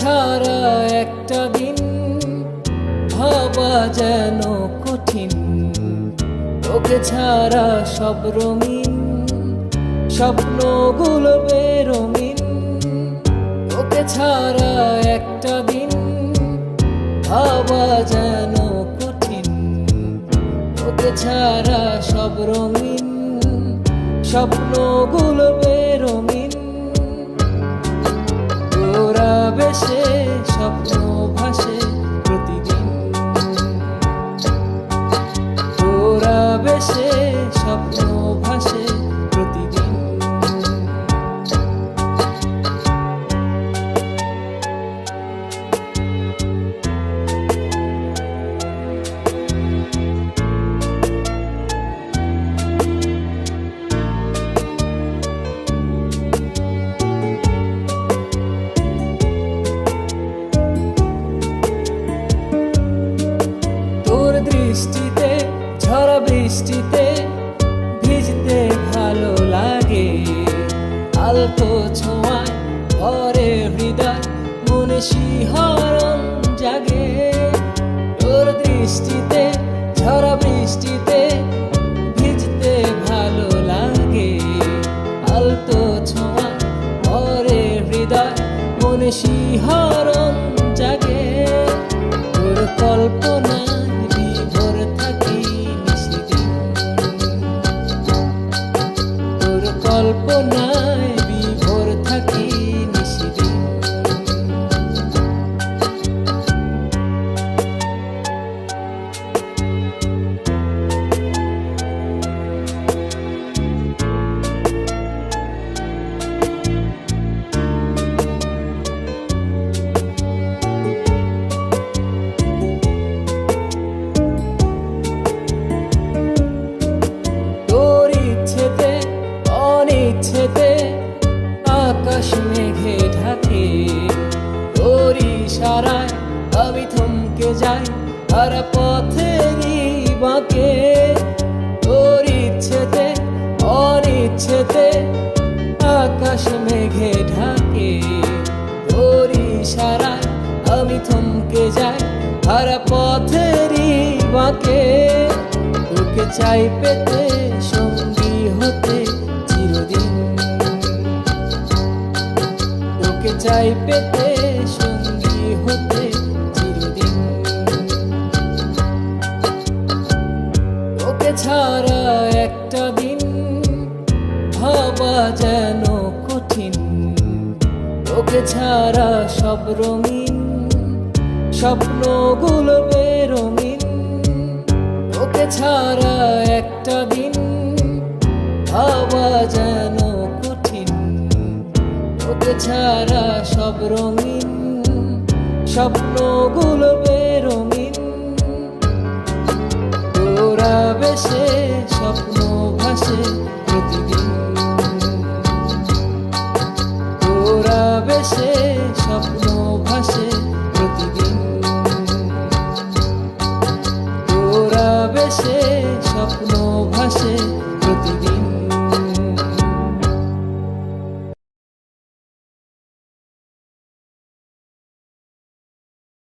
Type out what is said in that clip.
ছাড়া একটা দিন ভাবা যেন কঠিন। ওকে ছাড়া সব রঙিন স্বপ্নগুলো ছাড়া একটা দিন ভাবা যেন কঠিন। ওকে ছাড়া সব রঙিন স্বপ্নগুলো বেরঙিন বৃষ্টিতে ভিজতে ভালো লাগে। আলতো ছোঁয়ায় ভরে হৃদয়, মনে শিহরণ জাগে। তোর দৃষ্টিতে ঝড় বৃষ্টিতে ভিজতে ভালো লাগে। আলতো ছোঁয়া ভরে হৃদয়, মনে শিহরণ জাগে। তোর কল্পনায় থমকে যাই, আর পথেরই বাঁকে তোর ইচ্ছেতে, অনিচ্ছেতে আকাশ মেঘে ঢাকে। তোর ইশারায় আমি থমকে যাই, আর পথেরই বাঁকে তোকে চাই পেতে, সঙ্গী হতে চিরদিন। তোকে চাই পেতে যেন কঠিন। তোকে ছাড়া সব রঙিন, স্বপ্নগুলো বেরঙিন। তোকে ছাড়া একটা দিন, ভাবা যেন কঠিন। তোকে ছাড়া সব রঙিন, স্বপ্নগুলো বেরঙিন। তোরা বেশে, স্বপ্ন ভাসে প্রতিদিন। সে স্বপ্ন